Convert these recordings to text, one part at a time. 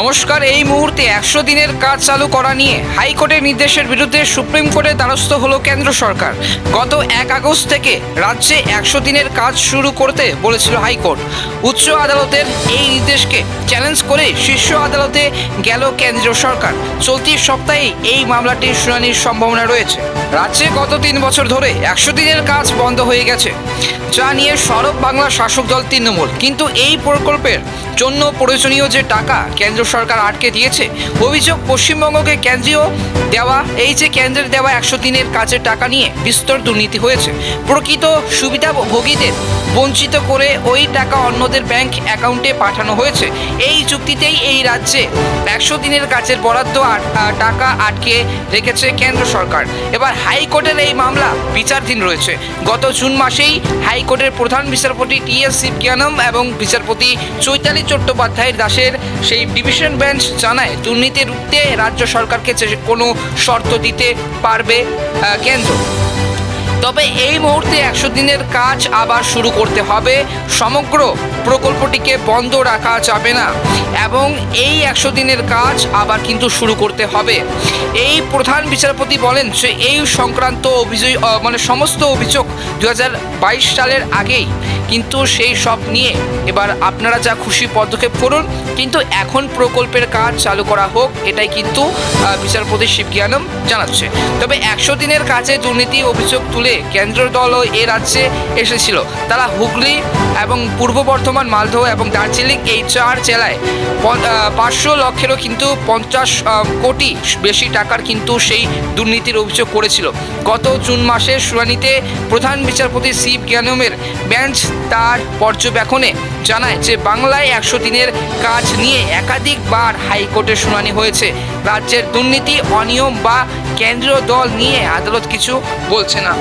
নমস্কার, এই মুহূর্তে একশো দিনের কাজ চালু করা নিয়ে হাইকোর্টের নির্দেশের বিরুদ্ধে সুপ্রিম কোর্টে দ্বারস্থ হলো কেন্দ্র সরকার। গত এক আগস্ট থেকে রাজ্যে একশো দিনের কাজ শুরু করতে বলেছিল হাইকোর্ট। উচ্চ আদালতের এই নির্দেশকে চ্যালেঞ্জ করে শীর্ষ আদালতে গেল কেন্দ্র সরকার। চলতি সপ্তাহে এই মামলাটির শুনানির সম্ভাবনা রয়েছে। রাজ্যে গত তিন বছর ধরে একশো দিনের কাজ বন্ধ হয়ে গেছে। যা নিয়ে সরব বাংলা শাসক দল তৃণমূল। কিন্তু এই প্রকল্পের জন্য প্রয়োজনীয় যে টাকা কেন্দ্র সরকার আটকে দিয়েছে, অভিযোগ পশ্চিমবঙ্গকে কেন্দ্রীয় দেওয়া, এই যে কেন্দ্রের দেওয়া একশো দিনের কাজের টাকা নিয়ে বিস্তর দুর্নীতি হয়েছে। প্রকৃত সুবিধাভোগীদের বঞ্চিত করে ওই টাকা অন্যদের ব্যাংক অ্যাকাউন্টে পাঠানো হয়েছে। এই চুক্তিতেই এই রাজ্যে একশো দিনের কাজের বরাদ্দ টাকা আটকে রেখেছে কেন্দ্র সরকার। এবার হাইকোর্টের এই মামলা বিচারধীন রয়েছে। গত জুন মাসেই হাইকোর্টের প্রধান বিচারপতি টি এস শিবজ্ঞানম এবং বিচারপতি চৈতালি চট্টোপাধ্যায়ের দাসের সেই ডিভিশন বেঞ্চ জানায় দুর্নীতি রুখতে রাজ্য সরকারকে কোনো শর্ত দিতে পারবে কেন্দ্র। তবে এই মুহূর্তে একশো দিনের কাজ আবার শুরু করতে হবে। সমগ্র প্রকল্পটিকে বন্ধ রাখা যাবে না এবং এই একশো দিনের কাজ আবার কিন্তু শুরু করতে হবে। এই প্রধান বিচারপতি বলেন যে এই সংক্রান্ত অভিযোগ মানে সমস্ত অভিযোগ দু হাজার বাইশ সালের আগেই কিন্তু সেই সব নিয়ে এবার আপনারা যা খুশি পদক্ষেপ করুন, কিন্তু এখন প্রকল্পের কাজ চালু করা হোক, এটাই কিন্তু বিচারপতি শিবজ্ঞানম জানাচ্ছে। তবে একশো দিনের কাজে দুর্নীতি অভিযোগ তুলে কেন্দ্র দলও এ রাজ্যে এসেছিল। তারা হুগলি এবং পূর্ব বর্ধমান, মালদহ এবং দার্জিলিং এই চার জেলায় পাঁচশো লক্ষেরও কিন্তু পঞ্চাশ কোটি বেশি টাকার কিন্তু সেই দুর্নীতির অভিযোগ করেছিল। গত জুন মাসের শুনানিতে প্রধান বিচারপতি শিব জ্ঞানমের বেঞ্চ তার পর্যবেক্ষণে জানায় যে বাংলায় একশো দিনের কাজ নিয়ে একাধিকবার হাইকোর্টে শুনানি হয়েছে। রাজ্যের দুর্নীতি, অনিয়ম বা কেন্দ্রীয় দল নিয়ে আদালত কিছু বলছে না।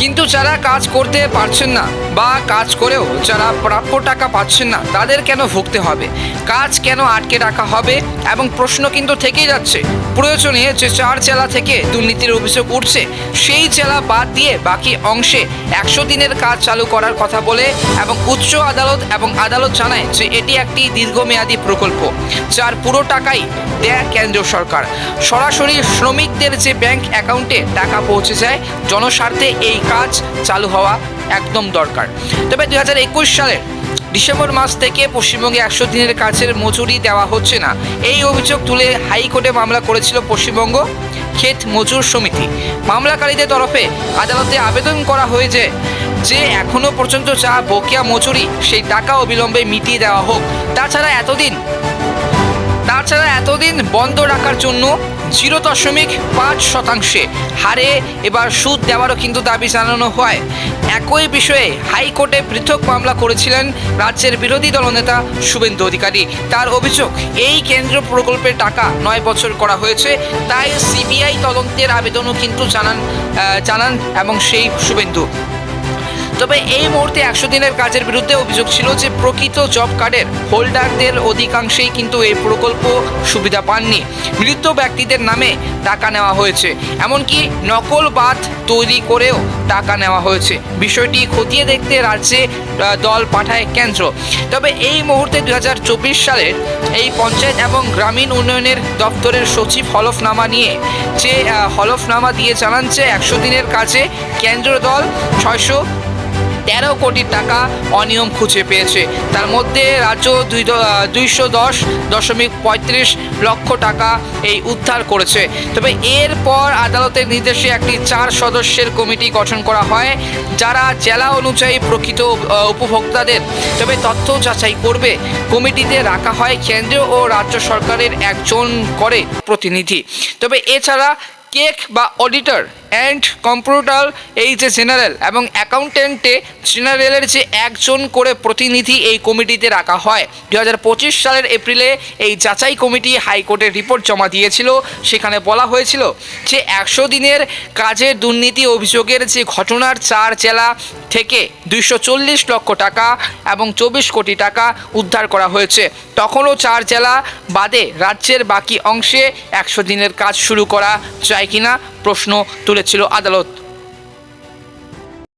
কিন্তু যারা কাজ করতে পারছেন না বা কাজ করেও যারা প্রাপ্য টাকা পাচ্ছেন না, তাদের কেন ভুগতে হবে? কাজ কেন আটকে রাখা হবে? এবং প্রশ্ন কিন্তু থেকেই যাচ্ছে। প্রয়োজনে যে চার জেলা থেকে দুর্নীতির অভিযোগ উঠছে, সেই জেলা বাদ দিয়ে বাকি অংশে একশো দিনের কাজ চালু করার কথা বলে এবং উচ্চ আদালত এবং আদালত জানায় যে এটি একটি দীর্ঘমেয়াদী প্রকল্প, যার পুরো টাকাই দেয় কেন্দ্র সরকার। সরাসরি শ্রমিকদের যে ব্যাংক অ্যাকাউন্টে টাকা পৌঁছে যায়, জনস্বার্থে এই কাজ চালু হওয়া একদম দরকার। তবে দু হাজার একুশ সালের ডিসেম্বর মাস থেকে পশ্চিমবঙ্গে একশো দিনের কাজের মজুরি দেওয়া হচ্ছে না। এই অভিযোগ তুলে হাইকোর্টে মামলা করেছিল পশ্চিমবঙ্গ ক্ষেত মজুর সমিতি। মামলাকারীদের তরফে আদালতে আবেদন করা হয়েছে যে এখনও পর্যন্ত যা বকেয়া মজুরি সেই টাকা অবিলম্বে মিটিয়ে দেওয়া হোক। তাছাড়া এতদিন তাছাড়া এতদিন বন্ধ রাখার জন্য জিরো দশমিক পাঁচ শতাংশে হারে এবার সুদ দেওয়ারও কিন্তু দাবি জানানো হয়। একই বিষয়ে হাইকোর্টে পৃথক মামলা করেছিলেন রাজ্যের বিরোধী দলনেতা শুভেন্দু অধিকারী। তার অভিযোগ, এই কেন্দ্র প্রকল্পের টাকা নয় বছর করা হয়েছে, তাই সিবিআই তদন্তের আবেদনও কিন্তু জানান জানান এবং সেই শুভেন্দু। তবে এই মুহূর্তে একশো দিনের কাজের বিরুদ্ধে অভিযোগ ছিল যে প্রকৃত জব কার্ডের হোল্ডারদের অধিকাংশেই কিন্তু এই প্রকল্প সুবিধা পাননি। মৃত ব্যক্তিদের নামে টাকা নেওয়া হয়েছে। এমনকি নকল বাদ তৈরি করেও টাকা নেওয়া হয়েছে। বিষয়টি খতিয়ে দেখতে রাজ্যে দল পাঠায় কেন্দ্র। তবে এই মুহূর্তে দু হাজার চব্বিশ সালের এই পঞ্চায়েত এবং গ্রামীণ উন্নয়নের দপ্তরের সচিব হলফনামা নিয়ে যে হলফনামা দিয়ে জানান যে একশো দিনের কাজে কেন্দ্র দল ছয়শো তেরো কোটি টাকা অনিয়ম খুঁজে পেয়েছে। তার মধ্যে রাজ্য দুই দুইশো দশ দশমিক পঁয়ত্রিশ লক্ষ টাকা এই উদ্ধার করেছে। তবে এরপর আদালতের নির্দেশে একটি চার সদস্যের কমিটি গঠন করা হয়, যারা জেলা অনুযায়ী প্রকৃত উপভোক্তাদের। তবে তথ্য যাচাই করবে। কমিটিতে রাখা হয় কেন্দ্রীয় ও রাজ্য সরকারের একজন করে প্রতিনিধি। তবে এছাড়া কেক বা অডিটর অ্যান্ড কম্পিউটার এই যে জেনারেল এবং অ্যাকাউন্টেন্টে জেনারেলের যে একজন করে প্রতিনিধি এই কমিটিতে রাখা হয়। দু পঁচিশ সালের এপ্রিলে এই যাচাই কমিটি হাইকোর্টের রিপোর্ট জমা দিয়েছিল। সেখানে বলা হয়েছিল যে একশো দিনের কাজের দুর্নীতি অভিযোগের যে ঘটনার চার জেলা থেকে দুইশো চল্লিশ লক্ষ টাকা এবং চব্বিশ কোটি টাকা উদ্ধার করা হয়েছে। তখনও চার জেলা বাদে রাজ্যের বাকি অংশে একশো দিনের কাজ শুরু করা যায় কিনা প্রশ্ন তুলেছিল আদালত।